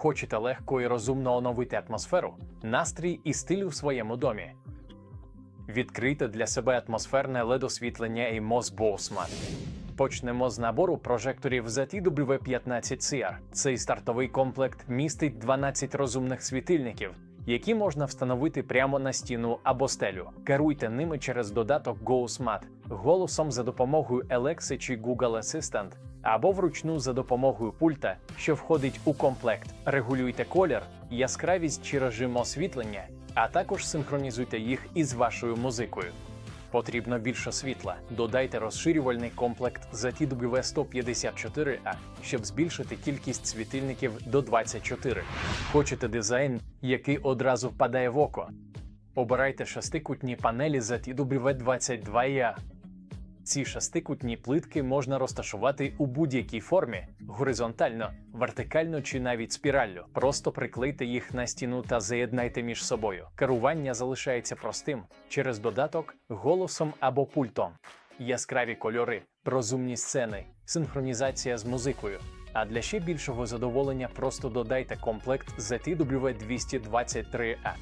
Хочете легко і розумно оновити атмосферу, настрій і стиль у своєму домі. Відкрийте для себе атмосферне LED-освітлення і MOS Bosman. Почнемо з набору прожекторів ZTW15CR. Цей стартовий комплект містить 12 розумних світильників, які можна встановити прямо на стіну або стелю. Керуйте ними через додаток GoSmart, голосом за допомогою Alexa чи Google Assistant, або вручну за допомогою пульта, що входить у комплект. Регулюйте колір, яскравість чи режим освітлення, а також синхронізуйте їх із вашою музикою. Потрібно більше світла. Додайте розширювальний комплект ZTW154A, щоб збільшити кількість світильників до 24. Хочете дизайн, який одразу впадає в око? Обирайте шестикутні панелі ZTW22A. Ці шестикутні плитки можна розташувати у будь-якій формі горизонтально, вертикально чи навіть спіраллю. Просто приклейте їх на стіну та заєднайте між собою. Керування залишається простим через додаток, голосом або пультом. Яскраві кольори, розумні сцени, синхронізація з музикою. А для ще більшого задоволення просто додайте комплект ZTW223A.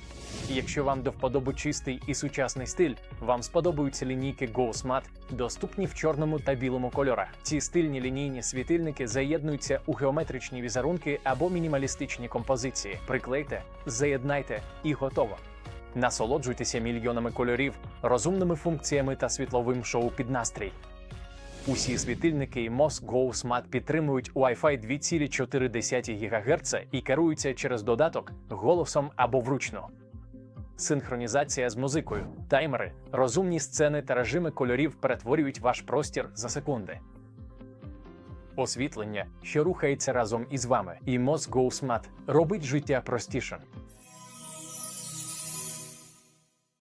Якщо вам до вподоби чистий і сучасний стиль, вам сподобаються лінійки GoSmart, доступні в чорному та білому кольорах. Ці стильні лінійні світильники заєднуються у геометричні візерунки або мінімалістичні композиції. Приклейте, заєднайте і готово. Насолоджуйтеся мільйонами кольорів, розумними функціями та світловим шоу під настрій. Усі світильники і MOS Go Smart підтримують Wi-Fi 2,4 ГГц і керуються через додаток голосом або вручну. Синхронізація з музикою, таймери, розумні сцени та режими кольорів перетворюють ваш простір за секунди. Освітлення, що рухається разом із вами, і MOS Go Smart робить життя простішим.